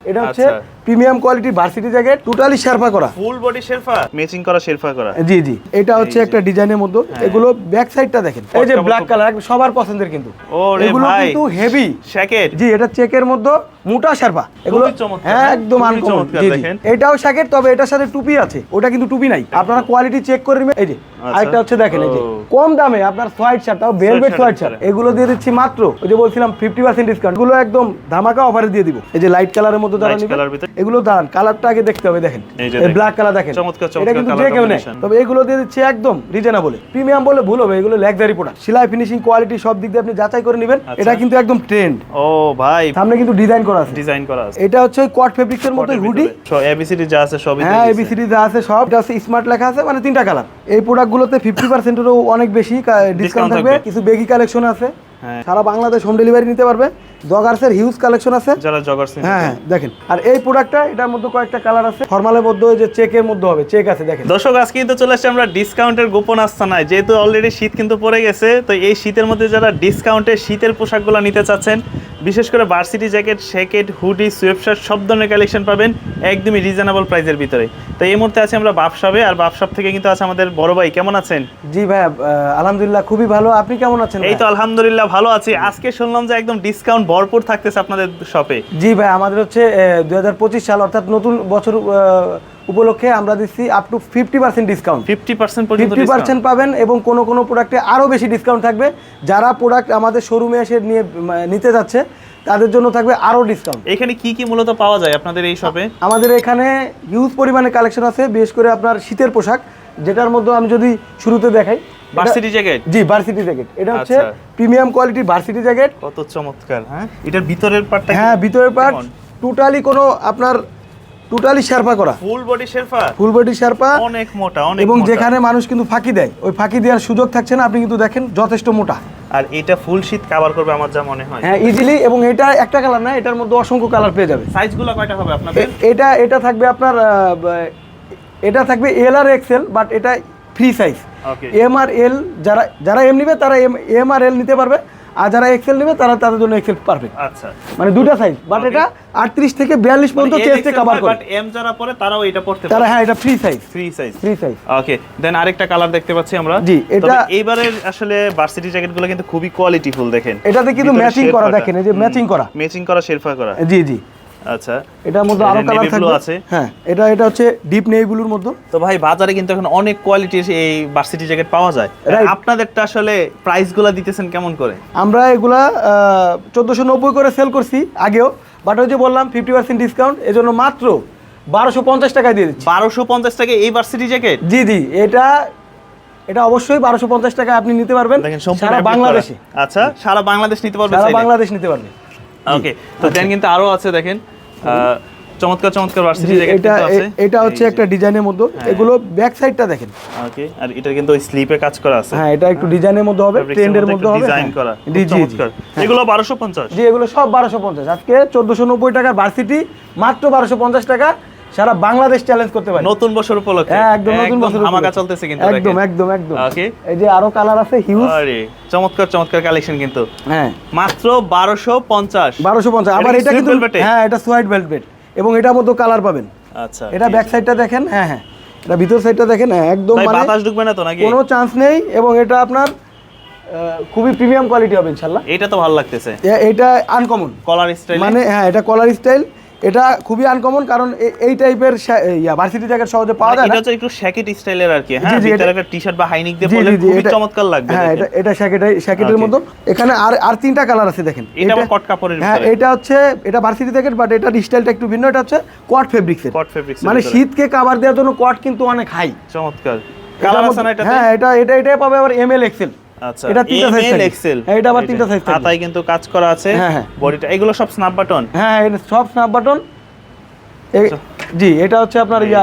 এটা হচ্ছে আচ্ছা। Premium quality varsity jacket totally sherpa করা। Full body শেরফা? ম্যাচিং করা শেরফা করা? জি জি। এটা হচ্ছে একটা ডিজাইনের মধ্যে। এগুলো ব্যাক সাইডটা দেখেন। এই যে ব্ল্যাক কালার সবার পছন্দের কিন্তু। এগুলো। কিন্তু হেভি শ্যাকেট জি এটা চেকের মধ্যে মোটা শেরপা এগুলো হ্যাঁ হ্যাঁ? একদম আনকমন জি জি। দেখেন। এটাও শ্যাকেট তবে এটার সাথে টুপি আছে। ওটা কিন্তু টুপি নাই। আপনারা কোয়ালিটি চেক করে নেবেন। এই যে আচ্ছা। আরেকটা হচ্ছে দেখেন এই যে। কম দামে আপনার সোয়াইট শার্ট তাও ভেলভেট সোয়াইট শার্ট এগুলো দিয়ে দিচ্ছি মাত্র ওই যে বলছিলাম ফিফটি পার্সেন্ট ডিসকাউন্ট এগুলো একদম ধামাকা অফারে দিয়ে দিব। এই যে লাইট কালারের মধ্যে যারা নিবেন। এগুলো দাঁড়ান কালারটা আগে দেখতে হবে দেখেন। যে। ব্ল্যাক কালার দেখেন। চমৎকার, এটা কিন্তু যে কেউ নেয় তবে এগুলো দিয়ে দিচ্ছি একদম রিজনেবল প্রিমিয়াম বলে ভুল হবে এগুলো লাক্সারি প্রোডাক্ট সেলাই ফিনিশিং কোয়ালিটি সব দিক দিয়ে আপনি যাচাই করে নেবেন। আচ্ছা। এটা কিন্তু একদম ট্রেন্ড ও ভাই। সামনে কিন্তু ডিজাইন করা আছে। ডিজাইন করা আছে। এটা হচ্ছে ওই কট ফেব্রিক্সের মধ্যে হুডি এবিসিডি যা আছে সবই হ্যাঁ এবিসিডি যা আছে সব। এটা হচ্ছে স্মার্ট লেখা আছে মানে তিনটা কালার এই প্রোডাক্টগুলোতে ফিফটি পার্সেন্টেরও অনেক বেশি ডিসকাউন্ট থাকবে। কিছু বেগি কালেকশন আছে। সারা বাংলাদেশ হোম ডেলিভারি নিতে পারবে। জগার্সের হিউজ কালেকশন আছে। যারা জগার্স হ্যাঁ হ্যাঁ দেখেন। আর এই প্রোডাক্টটা এটার মধ্যে কয়েকটা কালার আছে। ফর্মালের মধ্যে যে চেকের মধ্যে হবে। চেক আছে দেখেন। দর্শক আজকে কিন্তু চলে আসছে আমরা ডিসকাউন্টের গোপন আস্তানায়। যেহেতু অলরেডি শীত কিন্তু পড়ে গেছে তো এই শীতের মধ্যে যারা ডিসকাউন্টে শীতের পোশাকগুলো নিতে চাচ্ছেন বিশেষ করে varsity jacket shacket hoodie sweatshirt সব ধরনের কালেকশন পাবেন একদমই রিজনেবল প্রাইসের ভিতরে। তো এই মুহূর্তে আছে আমরা বাপসাবে আর বাপসাব থেকে কিন্তু আছে আমাদের বড় ভাই। কেমন আছেন? জি আহ, আলহামদুলিল্লাহ খুবই ভালো। আপনি কেমন আছেন এই তো ভাইয়া? আলহামদুলিল্লাহ ভালো আছি। আজকে শুনলাম যে একদম ডিসকাউন্ট ভরপুর থাকতেছে আপনাদের শপে জি ভাই আমাদের হচ্ছে দুই হাজার পঁচিশ সাল অর্থাৎ নতুন বছর উপলক্ষে আমরা দিচ্ছি up to fifty percent discount fifty percent fifty percent পাবেন এবং কোনো কোনো প্রোডাক্টে আরও বেশি ডিসকাউন্ট থাকবে। যারা প্রোডাক্ট আমাদের শোরুমে এসে নিয়ে নিতে যাচ্ছে তাদের জন্য থাকবে আরও ডিসকাউন্ট এখানে কি কি মূলত পাওয়া যায় আপনাদের এই শপে আমাদের এখানে হিউজ পরিমাণে কালেকশন আছে বিশেষ করে আপনার শীতের পোশাক যেটার মধ্যে আমি যদি শুরুতে দেখাই ভার্সিটি জ্যাকেট জি ভার্সিটি জ্যাকেট এটা হচ্ছে। প্রিমিয়াম কোয়ালিটি ভার্সিটি জ্যাকেট কত চমৎকার হ্যাঁ? এটার ভিতরের পার্টটা হ্যাঁ ভিতরের পার্ট টোটালি কোনো আপনার টোটালি শেরপা করা। ফুল বডি শেরফা ফুল বডি শেরপা। অনেক মোটা অনেক এবং যেখানে মানুষ কিন্তু ফাঁকি দেয় ওই ফাঁকি দেওয়ার সুযোগ থাকছে না আপনি কিন্তু দেখেন যথেষ্ট মোটা। আর এটা ফুল শীত কভার করবে আমার যা মনে হয়। হ্যাঁ ইজিলি এবং এটা একটা কালার না এটার মধ্যে অসংখ্য কালার পেয়ে যাবে। সাইজগুলো কয়টা হবে আপনাদের? এটা এটা থাকবে আপনার এটা থাকবে এল আর এক্সেল বাট এটা ফ্রি সাইজ এম আর এল যারা যারা এম নিবে তারা এম এম আর এল নিতে পারবে আর যারা এক্সেল নেবে তারা তাদের জন্য এক্সেল পারফেক্ট আচ্ছা। মানে দুটা সাইজ বাট এটা আটত্রিশ থেকে বিয়াল্লিশ পর্যন্ত চেস্টে কভার করে। বাট এম যারা পরে তারাও এটা পড়তে তারা হ্যাঁ এটা free size free size free size okay then আরেকটা কালার দেখতে পাচ্ছি আমরা। জি, এটা- তবে এইবারের আসলে ভার্সিটি জ্যাকেটগুলো কিন্তু খুবই কোয়ালিটিফুল দেখেন। এটাতে কিন্তু ম্যাচিং করা দেখেন এই যে ম্যাচিং করা। ম্যাচিং করা শেরফা করা। জি জি। আচ্ছা। এটার মধ্যে আরও কালার থাকবে। আছে। হ্যাঁ এটা এটা হচ্ছে ডিপ নেভি ব্লুর মধ্যে। তো ভাই বাজারে কিন্তু এখন অনেক কোয়ালিটির এই ভার্সিটি জ্যাকেট পাওয়া যায়। আপনাদেরটা আসলে প্রাইসগুলো দিতেছেন কেমন করে? আমরা এগুলা চোদ্দোশো নব্বই করে সেল করছি আগেও বাট ওই যে বললাম ফিফটি পার্সেন্ট ডিসকাউন্ট এজন্য মাত্র বারোশো পঞ্চাশ টাকায় দিয়ে দিচ্ছি। বারোশো পঞ্চাশ টাকা এই ভার্সিটি জ্যাকেট জি জি এটা এটা অবশ্যই বারোশো পঞ্চাশ টাকা আপনি নিতে পারবেন। সারা বাংলাদেশে। আচ্ছা সারা বাংলাদেশ নিতে পারবে সারা বাংলাদেশ নিতে পারবে। ওকে তো দেন কিন্তু আরও আছে দেখেন চমৎকার চমৎকার ভার্সিটি এটা হচ্ছে একটা ডিজাইনের মধ্যে। হ্যাঁ। এগুলো ব্যাক সাইডটা দেখেন। ওকে আর এটা কিন্তু ওই স্লিপে কাজ করা আছে। হ্যাঁ এটা একটু ডিজাইনের মধ্যে হবে ট্রেন্ডের মধ্যে হবে। ডিজাইন হ্যাঁ। করা চমৎকার। এগুলো 1250 জি এগুলো সব বারোশো পঞ্চাশ। আজকে চোদ্দোশো নব্বই টাকার ভার্সিটি মাত্র বারোশো পঞ্চাশ টাকা। সারা বাংলাদেশ চ্যালেঞ্জ করতে পারে। নতুন বছর উপলক্ষে। হ্যাঁ একদম নতুন বছর উপলক্ষে। চলতেছে কিন্তু একদম একদম একদম। ওকে এই যে আরও কালার আছে হিউজ আরে চমৎকার চমৎকার কালেকশন কিন্তু। হ্যাঁ। মাত্র 1250 বারোশো পঞ্চাশ। আবার এটা এটা কিন্তু হ্যাঁ এটা সোয়াইট ভেলভেট এবং এটার মধ্যে কালার পাবেন। আচ্ছা এটা ব্যাক সাইডটা দেখেন। হ্যাঁ হ্যাঁ। এটা ভিতর সাইডটা দেখেন হ্যাঁ একদম মানে বাতাস ঢুকবে না তো নাকি? কোনো চান্স নেই এবং এটা আপনার খুবই প্রিমিয়াম কোয়ালিটি হবে ইনশাল্লাহ এটা তো ভালো লাগতেছে। এটা আনকমন কলার স্টাইল মানে হ্যাঁ এটা কলার স্টাইল এটা খুবই আনকমন কারণ এই টাইপের ইয়া ভার্সিটি জ্যাকেট সহজে পাওয়া যায় এটা না হচ্ছে একটু শ্যাকেট স্টাইলের আর কি হ্যাঁ? ভিতরে এটা- একটা টি-শার্ট বা হাইনিক দিয়ে পরলে খুবই চমৎকার লাগবে হ্যাঁ এটা এটা শ্যাকেটের শ্যাকেটের মতো। এখানে আর আর তিনটা কালার আছে দেখেন। এটা কট কাপড়ের হ্যাঁ এটা হচ্ছে এটা ভার্সিটি জ্যাকেট বাট এটার স্টাইলটা একটু ভিন্ন। এটা হচ্ছে কট ফেব্রিক্সের কট ফেব্রিক্স মানে শীতকে কাভার দেওয়ার জন্য কট কিন্তু অনেক হাই চমৎকার। কালার আছে না এটাতে? হ্যাঁ এটা এটা এটাই পাবে আবার এম এল এক্সেল আচ্ছা এটা তিনটা এমএল এক্সেল। হ্যাঁ, এটা আবার তিনটা। হাতায় কিন্তু কাজ করা আছে। হ্যাঁ, হ্যাঁ। বডিটা এগুলো সব স্ন্যাপ বাটন হ্যাঁ এটা সব স্ন্যাপ বাটন জি এটা হচ্ছে আপনার ইয়া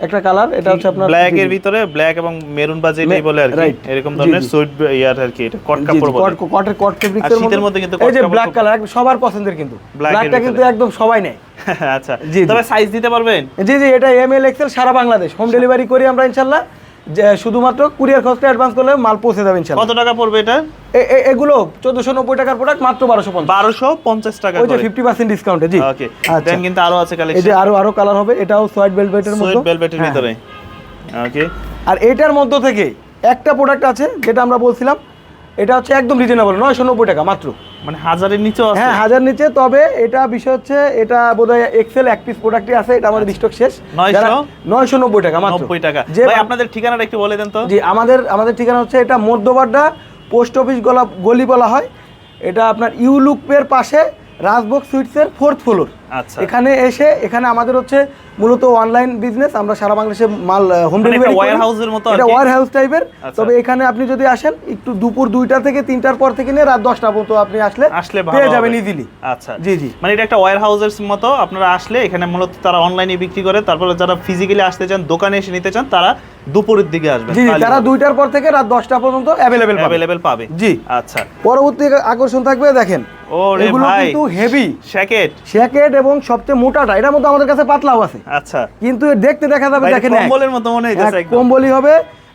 একটা কালার এটা হচ্ছে আপনার ব্ল্যাক এর ভিতরে ব্ল্যাক এবং মেরুন বা যেটাই বলে আর কি এরকম ধরনের সুইট ইয়ার আর কি এটা কট কাপড় বলে কট- কট ফেব্রিক্স শীতের মধ্যে কিন্তু এই যে ব্ল্যাক কালার সবার পছন্দের কিন্তু। এর ব্ল্যাকটা কিন্তু একদম সবাই নেয়। আচ্ছা। তবে সাইজ দিতে পারবেন? জি জি এটা এম এল এক্সেল সারা বাংলাদেশ। হোম ডেলিভারি করি আমরা ইনশাল্লাহ। যে শুধুমাত্র কুরিয়ার খরচটা অ্যাডভান্স করলে মাল পৌঁছে যাবে ইনশাআল্লাহ। কত টাকা পড়বে এটা? এগুলো চোদ্দশো নব্বই টাকার প্রোডাক্ট মাত্র বারোশো পঞ্চাশ। বারোশো পঞ্চাশ টাকা ওই যে ফিফটি পার্সেন্ট ডিসকাউন্টে জি। ওকে আচ্ছা। দেন কিন্তু আরও আছে এই যে আরও আরও কালার হবে এটাও সোয়াইট ভেলভেটের মতো। ভেলভেটের হ্যাঁ। ভিতরে। ওকে আর এটার মধ্য থেকে একটা প্রোডাক্ট আছে যেটা আমরা বলছিলাম এটা হচ্ছে একদম রিজনেবল নয়শো নব্বই টাকা মাত্র। মানে হাজারের নিচে হ্যাঁ হাজার নিচে তবে এটা বিষয় হচ্ছে এটা বোধহয় এক্সেল এক পিস প্রোডাক্টই আছে এটা আমাদের স্টক শেষ। নয়শো? নব্বই টাকা মাত্র। নব্বই টাকা। যে আপনাদের ঠিকানাটা একটু বলে দেন তো। জি আমাদের আমাদের ঠিকানা হচ্ছে এটা মধ্যবাড্ডা পোস্ট অফিস গলা গলি বলা হয়। এটা আপনার ইউলুকের পাশে রাজভোগ সুইটসের ফোর্থ ফ্লোর আচ্ছা এখানে এসে এখানে আমাদের হচ্ছে মূলত অনলাইন বিজনেস আমরা সারা বাংলাদেশে মাল হোম ডেলিভারি warehouse এর মতো এটা কি? ওয়ার হাউস টাইপের আচ্ছা। তবে এখানে আপনি যদি আসেন একটু দুপুর দুইটা থেকে তিনটার পর থেকে নিয়ে রাত দশটা পর্যন্ত আপনি আসলে আসলে পেয়ে যাবেন ইজিলি আচ্ছা। জি, জি। মানে এটা একটা ওয়্যার হাউসের মতো আপনারা আসলে এখানে মূলত তারা অনলাইনে বিক্রি করে তারপরে যারা ফিজিক্যালি আসতে চান দোকানে এসে নিতে চান তারা দুপুরের দিকে আসবে জি তারা দুইটার পর থেকে রাত দশটা পর্যন্ত অ্যাভেলেবেল অ্যাভেলেবেল পাবে। জি। আচ্ছা। পরবর্তী আকর্ষণ থাকবে দেখেন। ও রে ভাই কিন্তু হেভি শ্যাকেট শ্যাকেট এবং সবচেয়ে মোটাটা এটার মধ্যে আমাদের কাছে পাতলাও আছে। আচ্ছা। কিন্তু দেখতে দেখা যাবে দেখেন কম্বলের মতো মনে হয় এক কম্বলই হবে।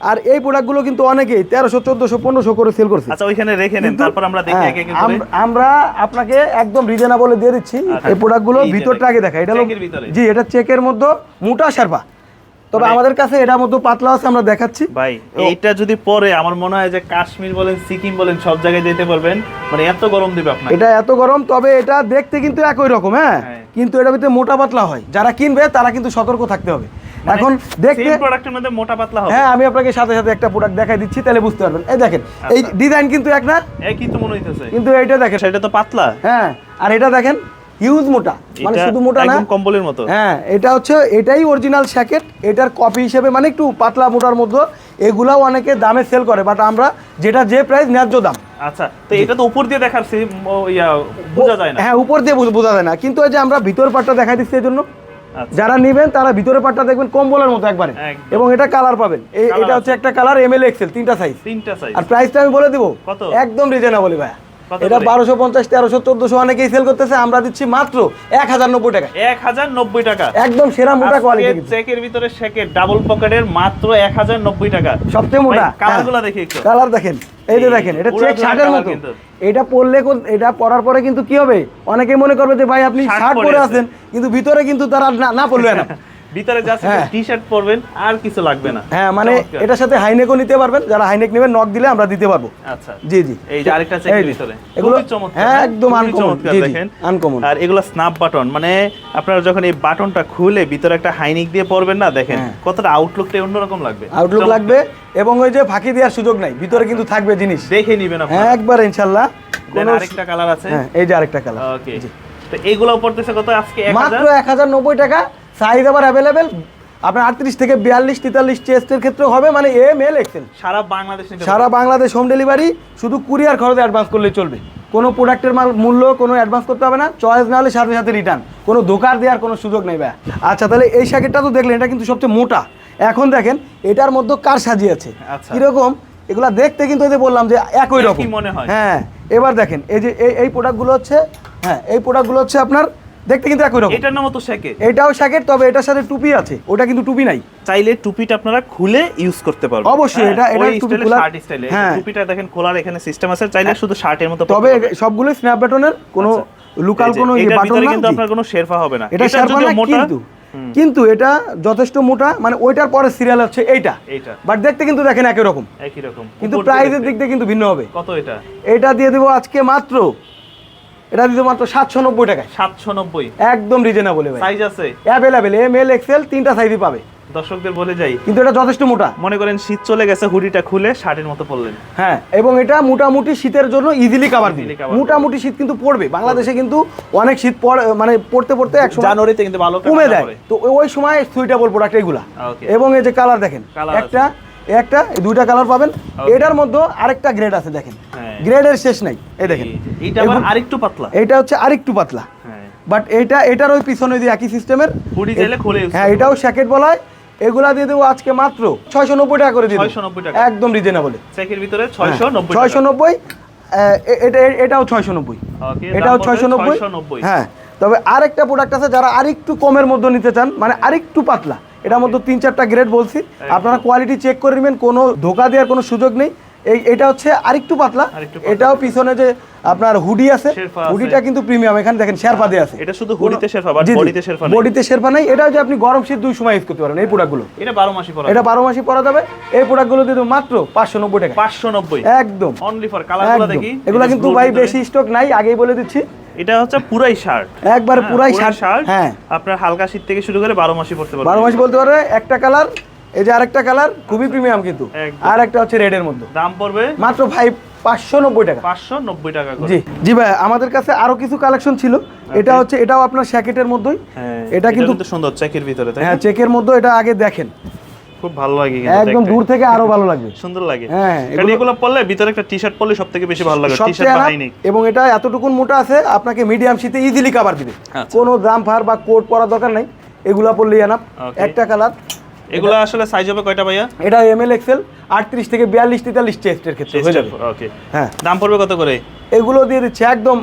আর এই প্রোডাক্টগুলো কিন্তু অনেকেই তেরোশো চোদ্দশো পনেরোশো করে সেল করছে। আচ্ছা ওইখানে রেখে নেন তারপর আমরা দেখি হ্যাঁ, আমরা আপনাকে একদম রিজনেবলে দিয়ে দিচ্ছি আচ্ছা। এই প্রোডাক্টগুলো গুলো ভিতরটা আগে দেখা এটা হলো ভিতরে। জি এটা চেকের মধ্যে মোটা শারপা। তবে মানে- আমাদের কাছে এটার মধ্যে পাতলা আছে আমরা দেখাচ্ছি। ভাই এইটা যদি পরে আমার মনে হয় যে কাশ্মীর বলেন সিকিম বলেন সব জায়গায় যেতে পারবেন। মানে এত গরম দিবে আপনাকে। এটা এত গরম তবে এটা দেখতে কিন্তু একই রকম হ্যাঁ? হ্যাঁ। কিন্তু এটা ভিতরে মোটা পাতলা হয়। যারা কিনবে তারা কিন্তু সতর্ক থাকতে হবে। এখন দেখতে প্রোডাক্টের মধ্যে মোটা পাতলা হবে। হ্যাঁ আমি আপনাকে সাথে সাথে একটা প্রোডাক্ট দেখাই দিচ্ছি তাহলে বুঝতে পারবেন। এই দেখেন এই আচ্ছা। ডিজাইন কিন্তু এক না? একই তো মনে হইতেছে। কিন্তু এইটা দেখেন। সেটা তো পাতলা। হ্যাঁ আর এটা দেখেন হিউজ মোটা। মানে শুধু মোটা না। একদম কম্বলের মতো। হ্যাঁ এটা হচ্ছে এটাই অরিজিনাল শ্যাকেট এটার কপি হিসেবে মানে একটু পাতলা মোটার মধ্যে এগুলাও অনেকে দামে সেল করে বাট আমরা যেটা যে প্রাইস ন্যায্য দাম। আচ্ছা তো এটা তো উপর দিয়ে ম- বোঝা যায় না। হ্যাঁ উপর দিয়ে বুঝ- যায় না। কিন্তু এই যে আমরা ভিতর পাটটা দেখাই দিচ্ছি এই জন্য আচ্ছা। যারা নেবেন তারা ভিতরে পাটটা দেখবেন কম্বলের মতো একবারে। এবং এটা কালার পাবেন। এটা হচ্ছে একটা কালার এম এল এক্সেল তিনটা সাইজ তিনটা সাইজ আর প্রাইসটা আমি বলে দিব। কত? একদম রিজনেবল ভাই কত এটা বারোশো পঞ্চাশ তেরোশো চোদ্দশো অনেকেই সেল করতেছে আমরা দিচ্ছি মাত্র এক হাজার নব্বই টাকা। এক হাজার নব্বই টাকা। একদম সেরা মোটা কোয়ালিটি চেকের ভিতরে শেকের ডাবল পকেটের মাত্র এক হাজার নব্বই টাকা। সবচেয়ে মোটা। কালারগুলা দেখি কালার দেখেন। এই যে দেখেন এটা চেক শার্টের মতো। এটা পরলে এটা পরার পরে কিন্তু কি হবে? অনেকে মনে করবে যে ভাই আপনি শার্ট পরে আছেন। কিন্তু ভিতরে কিন্তু তারা না- না পরলে না। ভিতরে জাস্ট হ্যাঁ। টি শার্ট পরবেন আর কিছু লাগবে না। হ্যাঁ মানে এটার সাথে হাইনেকও নিতে পারবেন যারা হাইনেক নেবেন নক দিলে আমরা দিতে পারব। আচ্ছা। জি জি। এই যে আরেকটা চেকের ভিতরে। এগুলো চমৎকার হ্যাঁ একদম আনকমন জি জি আনকমন আর এগুলো স্ন্যাপ বাটন মানে আপনারা যখন এই বাটনটা খুলে ভিতরে একটা হাইনিক দিয়ে পরবেন না দেখেন হ্যাঁ। কতটা আউটলুকটা অন্যরকম লাগবে। আউটলুক লাগবে এবং ওই যে ফাঁকি দেওয়ার সুযোগ নাই ভিতরে কিন্তু থাকবে জিনিস। দেখে নিবেন হ্যাঁ আপনারা একবার কোনো আরেকটা কালার আছে। হ্যাঁ এই যে আরেকটা কালার ওকে তো এগুলো পড়তেছে কত আজকে? মাত্র হাজার? এক হাজার নব্বই টাকা সাইজ আবার অ্যাভেলেবেল আপনার আটত্রিশ থেকে বিয়াল্লিশ তেতাল্লিশ চেস্টের ক্ষেত্রে হবে মানে এম এল এক্সেল সারা বাংলাদেশ সারা বাংলাদেশ হোম ডেলিভারি শুধু কুরিয়ার খরচে অ্যাডভান্স করলে চলবে। কোনো প্রোডাক্টের মাল মূল্য কোনো অ্যাডভান্স করতে হবে না চয়েস না হলে সাথে সাথে রিটার্ন কোনো দোকান দেওয়ার কোনো সুযোগ নেই ভাই আচ্ছা তাহলে এই শ্যাকেটটা তো দেখলেন এটা কিন্তু সবচেয়ে মোটা। এখন দেখেন এটার মধ্যে কার সাজিয়েছে আচ্ছা। কীরকম? এগুলা দেখতে কিন্তু এই যে বললাম যে একই রকম। মনে হয়। হ্যাঁ এবার দেখেন এই যে এই এই প্রোডাক্টগুলো হচ্ছে হ্যাঁ এই প্রোডাক্টগুলো হচ্ছে আপনার দেখতে কিন্তু একই রকম। এটার নাম তো শেকে এটাও শ্যাকেট তবে এটার সাথে টুপি আছে। ওটা কিন্তু টুপি নাই। চাইলে টুপিটা আপনারা খুলে ইউজ করতে পারবেন। অবশ্যই, হ্যাঁ, এটা- এটা টুপি খোলা- শার্ট স্টাইলে হ্যাঁ। টুপিটা দেখেন খোলার এখানে সিস্টেম আছে। চাইলে শুধু শার্টের মতো তবে সবগুলোই স্ন্যাপ বাটনের কোনো লোকাল কোনো ইয়ে বাটন না কিন্তু আপনার কোনো শেরফা হবে না। এটা যদিও না কিন্তু কিন্তু এটা যথেষ্ট মোটা মানে ওইটার পরে সিরিয়াল হচ্ছে এইটা। এইটা। বাট দেখতে কিন্তু দেখেন একই রকম। একই রকম। কিন্তু প্রাইসের দিক দিয়ে কিন্তু ভিন্ন হবে। কত এটা? এটা দিয়ে দেবো আজকে মাত্র এটা দেবো মাত্র সাতশো নব্বই টাকায়। সাতশো নব্বই? একদম রিজনেবল সাইজ আছে? অ্যাভেলেবেল এম এল এক্সেল তিনটা সাইজই পাবে। দর্শকদের বলে যাই। কিন্তু এটা যথেষ্ট মোটা। মনে করেন শীত চলে গেছে হুডিটা খুলে শার্টের মতো পরলেন। হ্যাঁ এবং এটা মোটামুটি শীতের জন্য ইজিলি কাভার দিবে। মোটামুটি শীত কিন্তু পড়বে। বাংলাদেশে কিন্তু অনেক শীত পড়ে মানে পড়তে পড়তে এক জানুয়ারিতে কিন্তু ভালো কমে দেয়। তো ওই- ওই সময় সুইটেবল প্রোডাক্ট এগুলা। এবং এই যে কালার দেখেন একটা একটা দুইটা কালার পাবেন। এটার মধ্যে আরেকটা গ্রেড আছে দেখেন। হ্যাঁ। গ্রেডের শেষ নাই। এই দেখেন। এইটা আবার আরেকটু পাতলা। এটা হচ্ছে আরেকটু পাতলা। হ্যাঁ। বাট এটা এটার ওই পিছনে দিয়ে একই সিস্টেমের হুডি চাইলে খুলে হ্যাঁ এটাও শ্যাকেট বলা হয়। এগুলা দিয়ে দেবো আজকে মাত্র ছয়শো নব্বই টাকা করে দিয়ে 690 টাকা। একদম রিজনেবল চেকের ভিতরে ছয়শো নব্বই হ্যাঁ, ছয়শো নব্বই। এটা এটাও ছয়শো নব্বই। এটাও ছয়শো নব্বই। 690 হ্যাঁ তবে আরেকটা প্রোডাক্ট আছে যারা আরেকটু কমের মধ্যে নিতে চান মানে আরেকটু পাতলা। এটার মধ্যে তিন চারটা গ্রেড বলছি। আপনারা কোয়ালিটি চেক করে নেবেন কোনো ধোকা দেওয়ার কোনো সুযোগ নেই। এই এটা হচ্ছে আরেকটু পাতলা। এটাও পিছনে যে আপনার হুডি আছে হুডিটা কিন্তু প্রিমিয়াম এখানে দেখেন শেরপা দিয়ে আছে। এটা শুধু হুডিতে শেরপা, but বডিতে শেরপা নেই। বডিতে শেরপা নেই। এটা যে আপনি গরম শীত দুই সময় ইউজ করতে পারেন এই প্রোডাক্টগুলো এটা বারো মাসই পরা এটা বারো মাসই পরা যাবে। এই প্রোডাক্টগুলো দিয়ে মাত্র পাঁচশো নব্বই টাকা। পাঁচশো নব্বই। একদম। অনলি ফর কালারগুলো দেখি। এগুলো কিন্তু ভাই বেশি স্টক নাই আগেই বলে দিচ্ছি। এটা হচ্ছে পুরাই শার্ট একবার পুরাই শার্ট হ্যাঁ। আপনার হালকা শীত থেকে শুরু করে বারো মাসই পড়তে পারবেন বারো মাস বলতে পারে একটা কালার এই যে আরেকটা কালার খুবই প্রিমিয়াম কিন্তু। আর একটা হচ্ছে রেডের মধ্যে। দাম পড়বে মাত্র ভাই পাঁচশো নব্বই টাকা। পাঁচশো নব্বই টাকা জি জি ভাই আমাদের কাছে আরও কিছু কালেকশন ছিল। এটা হচ্ছে এটাও আপনার মধ্যেই। হ্যাঁ, এটা কিন্তু সুন্দর চেকের ভিতরে হ্যাঁ চেকের মধ্যে এটা আগে দেখেন। খুব ভালো লাগে একদম দূর থেকে আরও ভালো লাগবে সুন্দর লাগে। হ্যাঁ, এগুলো- পরলে ভিতরে একটা টি শার্ট পরলে সব থেকে বেশি ভালো লাগে। টি শার্ট বা এবং এটা এতটুকুন মোটা আছে আপনাকে মিডিয়াম শীতে ইজিলি কাভার দিবে। আচ্ছা। কোনো দাম ফার বা কোট পরার দরকার নাই। এগুলা পরলেই আনাপ একটা কালার এগুলো আসলে সাইজ হবে কয়টা ভাইয়া? এটা এম এল এক্সেল আটত্রিশ থেকে বিয়াল্লিশ তেতাল্লিশ চেস্টের ক্ষেত্রে হয়ে যাবে। ওকে হ্যাঁ। দাম পড়বে কত করে? এগুলো দিয়ে দিচ্ছি একদম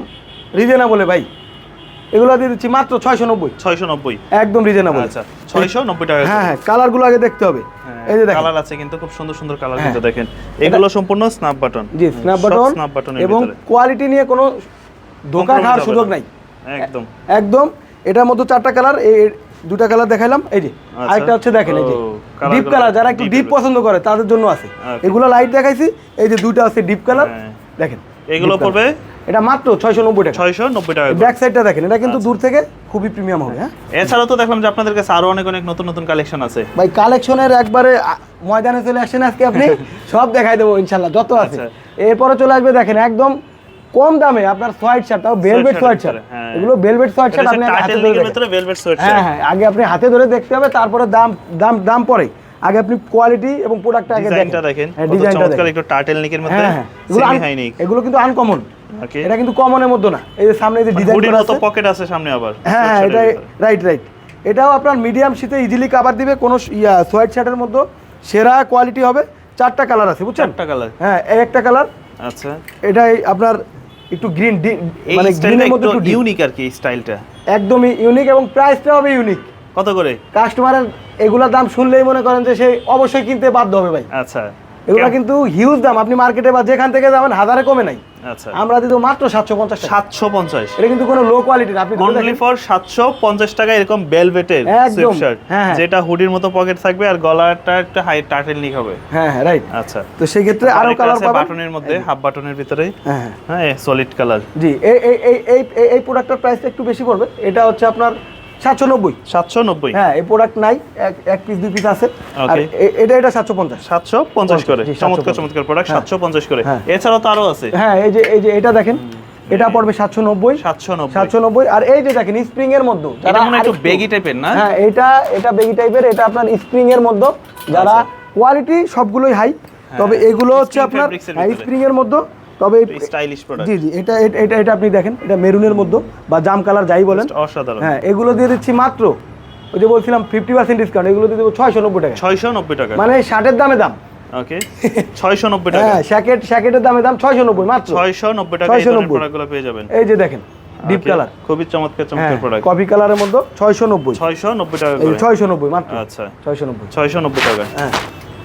রিজনেবলে ভাই। এগুলো দিয়ে দিচ্ছি মাত্র ছয়শো নব্বই। ছয়শো নব্বই? একদম রিজনেবল আচ্ছা ছয়শো নব্বই টাকা হ্যাঁ হ্যাঁ কালারগুলো আগে দেখতে হবে। এই যে দেখেন। কালার আছে কিন্তু খুব সুন্দর সুন্দর কালার হ্যাঁ। কিন্তু দেখেন। এগুলো সম্পূর্ণ স্ন্যাপ বাটন জি স্ন্যাপ বাটন স্ন্যাপ বাটনের এবং কোয়ালিটি নিয়ে কোনো ধোকা খাওয়ার সুযোগ নাই। একদম। একদম এটার মধ্যে চারটা কালার দুটা কালার দেখাইলাম এই যে আচ্ছা। আরেকটা হচ্ছে দেখেন এই যে ডিপ কালার যারা একটু ডিপ পছন্দ করে তাদের জন্য আছে। এগুলো লাইট দেখাইছি এই যে দুইটা আছে ডিপ কালার হ্যাঁ। দেখেন এগুলো পড়বে? এটা মাত্র ছয়শো নব্বই টাকা। ছয়শো নব্বই টাকা ব্যাক সাইডটা দেখেন এটা কিন্তু আচ্ছা। দূর থেকে খুবই প্রিমিয়াম হবে হ্যাঁ? এছাড়াও তো দেখলাম যে আপনাদের কাছে আরও অনেক অনেক নতুন নতুন কালেকশন আছে। ভাই কালেকশনের একবারে ময়দানে চলে আসেন আজকে আপনি সব দেখাই দেবো ইনশাল্লাহ যত আছে। আচ্ছা। এরপরে চলে আসবে দেখেন একদম কম দামে আপনার সোয়াইট শার্ট তাও ভেলভেট সোয়াইট শার্ট হ্যাঁ। এগুলো ভেলভেট সোয়াইট শার্ট আপনি হাতে ধরে। ভিতরে ভেলভেট সোয়েট হ্যাঁ হ্যাঁ আগে আপনি হাতে ধরে দেখতে হবে তারপরে দাম দাম দাম পরে আগে আপনি কোয়ালিটি এবং প্রোডাক্টটা আগে ডিজাইনটা দেখেন। হ্যাঁ ডিজাইনটা দেখেন। একটু টার্টেল নিকের মধ্যে হ্যাঁ হ্যাঁ। এগুলো কিন্তু আনকমন ওকে এটা কিন্তু কমনের মধ্যে না। এই যে সামনে এই যে ডিজাইন হুডির করা আছে। পকেট আছে সামনে আবার হ্যাঁ হ্যাঁ এটা রাইট রাইট এটাও আপনার মিডিয়াম শীতে ইজিলি কাভার দিবে কোনো ইয়া সোয়াইট শার্টের মধ্যে। সেরা কোয়ালিটি হবে। চারটা কালার আছে বুঝছেন? চারটা কালার হ্যাঁ একটা কালার আচ্ছা। এটাই আপনার একটু গ্রিন মানে গ্রিনের মধ্যে একটু ইউনিক আর কি স্টাইলটা একদমই ইউনিক এবং প্রাইসটা হবে ইউনিক কত করে? কাস্টমারের এগুলা দাম শুনলেই মনে করেন যে সে অবশ্যই কিনতে বাধ্য হবে ভাই। আচ্ছা। এগুলা? কিন্তু হিউজ দাম। আপনি মার্কেটে বা যেখান থেকে যাবেন হাজারে কমে নাই। আচ্ছা। আমরা দিতে মাত্র সাতশো পঞ্চাশ সাতশো পঞ্চাশ। এটা কিন্তু কোনো লো কোয়ালিটির আপনি অনলি ফর সাতশো পঞ্চাশ টাকা এরকম বেলভেটের শার্ট হ্যাঁ, হ্যাঁ। যেটা হুডির মতো পকেট থাকবে আর গলাটা একটা হাই টার্টেল নিক হবে। হ্যাঁ হ্যাঁ রাইট আচ্ছা। তো সেই ক্ষেত্রে আরও কালার পাবেন। বাটনের মধ্যে হাফ বাটনের ভিতরে হ্যাঁ হ্যাঁ। হ্যাঁ সলিড কালার জি এই এই এই এই এই- এই প্রোডাক্টটার প্রাইসটা একটু বেশি পড়বে। এটা হচ্ছে আপনার সাতশো নব্বই। সাতশো নব্বই? হ্যাঁ এই প্রোডাক্ট নাই এক এক পিস দুই পিস আছে। আর এটা এটা সাতশো পঞ্চাশ। সাতশো পঞ্চাশ করে। চমৎকার চমৎকার প্রোডাক্ট হ্যাঁ। সাতশো পঞ্চাশ করে। হ্যাঁ। এছাড়াও তো আরও আছে। হ্যাঁ এই যে এই যে এটা দেখেন এটা পড়বে সাতশো নব্বই। সাতশো নব্বই। সাতশো নব্বই। আর এই যে দেখেন স্প্রিং এর মধ্যে মনে একটু বেগি টাইপের না? হ্যাঁ এটা এটা বেগি টাইপের এটা আপনার স্প্রিং এর মধ্যে। যারা কোয়ালিটি সবগুলোই হাই তবে এগুলো হচ্ছে আপনার স্প্রিং এর মধ্যে তবে স্টাইলিশ প্রোডাক্ট জি জি এটা এটা- এটা আপনি দেখেন এটা মেরুনের মধ্যে বা জাম কালার যাই বলেন। অসাধারণ। হ্যাঁ এগুলো দিয়ে দিচ্ছি মাত্র ওই যে বলছিলাম ফিফটি পার্সেন্ট ডিসকাউন্ট এগুলো দিয়ে দেবো ছয়শো নব্বই টাকা। ছয়শো নব্বই টাকা। মানে শার্টের দামে দাম। ওকে ছয়শো নব্বই টাকা। হ্যাঁ শ্যাকেট শ্যাকেটের দামে দাম ছয়শো নব্বই মাত্র। ছয়শো নব্বই টাকা এই প্রোডাক্টগুলো পেয়ে যাবেন। এই যে দেখেন ডিপ কালার খুবই চমৎকার হ্যাঁ চমৎকার প্রোডাক্ট কফি কালারের মধ্যে ছয়শো নব্বই ছয়শো নব্বই টাকা এই করে। ছয়শো নব্বই মাত্র। আচ্ছা। ছয়শো নব্বই ছয়শো নব্বই টাকা। হ্যাঁ।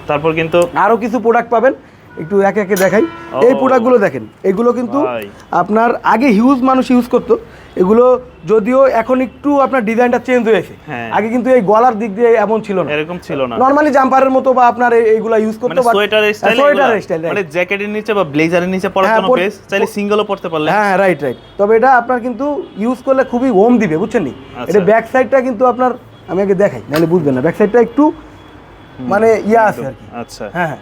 তারপর কিন্তু আরও কিছু প্রোডাক্ট পাবেন। একটু একে একে দেখাই। এই। প্রোডাক্টগুলো দেখেন। এগুলো কিন্তু আপনার আগে হিউজ মানুষ ইউজ করতো। এগুলো যদিও এখন একটু আপনার ডিজাইনটা চেঞ্জ হয়েছে। হ্যাঁ। আগে কিন্তু এই গলার দিক দিয়ে এমন ছিল না। এরকম ছিল না। নর্মালি জাম্পারের মতো বা আপনার এই- এইগুলা ইউজ করতো মানে সোয়েটার স্টাইল সোয়েটার স্টাইল মানে জ্যাকেটের নিচে বা ব্লেজারের নিচে পরার জন্য বেশ। চাইলে সিঙ্গেলও পড়তে পারলে। হ্যাঁ হ্যাঁ রাইট রাইট তবে এটা আপনার কিন্তু ইউজ করলে খুবই ওম দিবে বুঝছেন নি? আচ্ছা। এটা ব্যাক সাইডটা কিন্তু আপনার আমি আগে দেখাই নাহলে বুঝবেন না। ব্যাক সাইডটা একটু মানে ইয়া আছে আর কি। আচ্ছা। হ্যাঁ হ্যাঁ।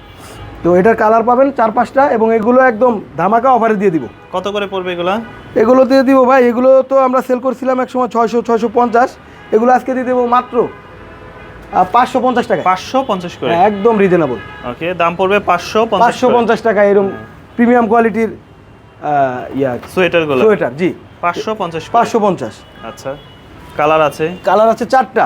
তো এটার কালার পাবেন চার পাঁচটা এবং এগুলো একদম ধামাকা অফারে দিয়ে দিব। কত করে পড়বে এগুলা? এগুলো দিয়ে দিব ভাই এগুলো তো আমরা সেল করছিলাম এক সময় ছয়শো ছয়শো পঞ্চাশ। এগুলো আজকে দিয়ে দেবো মাত্র পাঁচশো পঞ্চাশ টাকা। পাঁচশো পঞ্চাশ করে? হ্যাঁ, একদম রিজনেবল ওকে দাম পড়বে পাঁচশো পাঁচশো পঞ্চাশ টাকা এরকম প্রিমিয়াম কোয়ালিটির ইয়া সোয়েটারগুলো? সোয়েটার জি। পাঁচশো পঞ্চাশ পাঁচশো পঞ্চাশ। আচ্ছা কালার আছে? কালার আছে চারটা।